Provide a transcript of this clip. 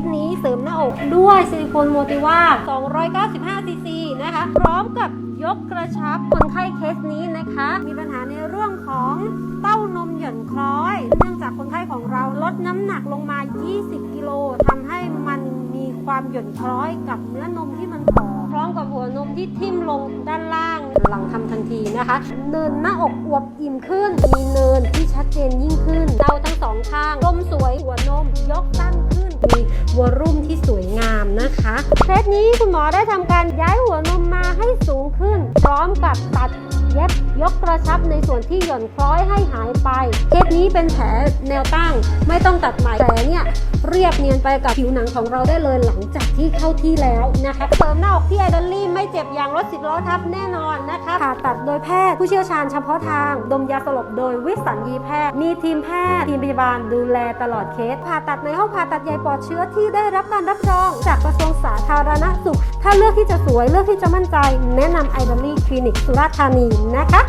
สนี้เสริมหน้าอกด้วยซิลิโคนโมติว่า 295 ซีซีนะคะ พร้อมกับยกกระชับคนไข้เคสนี้นะคะ มีปัญหาในเรื่องของเต้านมหย่อนคล้อย เนื่องจากคนไข้ของเราลดน้ำหนักลงมา 20 กิโลทำให้มันมีความหย่อนคล้อยกับเนื้อนมที่มันผอพร้อมกับหัวนมที่ทิ่มลงด้านล่าง หลังทำทันทีนะคะ เนินหน้าอกอวบอิ่มขึ้น มีเนินที่ชัดเจนยิ่งขึ้น วรุ่มที่สวยงามนะคะเคสนี้คุณหมอได้ทำการย้ายหัวนมมาให้สูงขึ้น พร้อมกับตัดเย็บยกกระชับในส่วนที่หย่อนคล้อยให้หายไป เป็นแผลแนวตั้ง ไม่ต้องตัดใหม่แผลเนี่ยเรียบเนียนไปกับผิวหนังของเราได้เลยหลังจากที่เข้าที่แล้วนะคะเสริมหน้าอกที่ไอดอลลี่ไม่เจ็บอย่างรถสิบล้อทับแน่นอนนะคะผ่าตัดโดยแพทย์ผู้เชี่ยวชาญเฉพาะทาง ดมยาสลบโดยวิสัญญีแพทย์ มีทีมแพทย์ทีมพยาบาลดูแลตลอดเคส ผ่าตัดในห้องผ่าตัดใหญ่ปลอดเชื้อที่ได้รับการรับรอง จากกระทรวงสาธารณสุข ถ้าเลือกที่จะสวยเลือกที่จะมั่นใจ แนะนำไอดอลลี่คลินิกสุราษฎร์ธานีนะคะ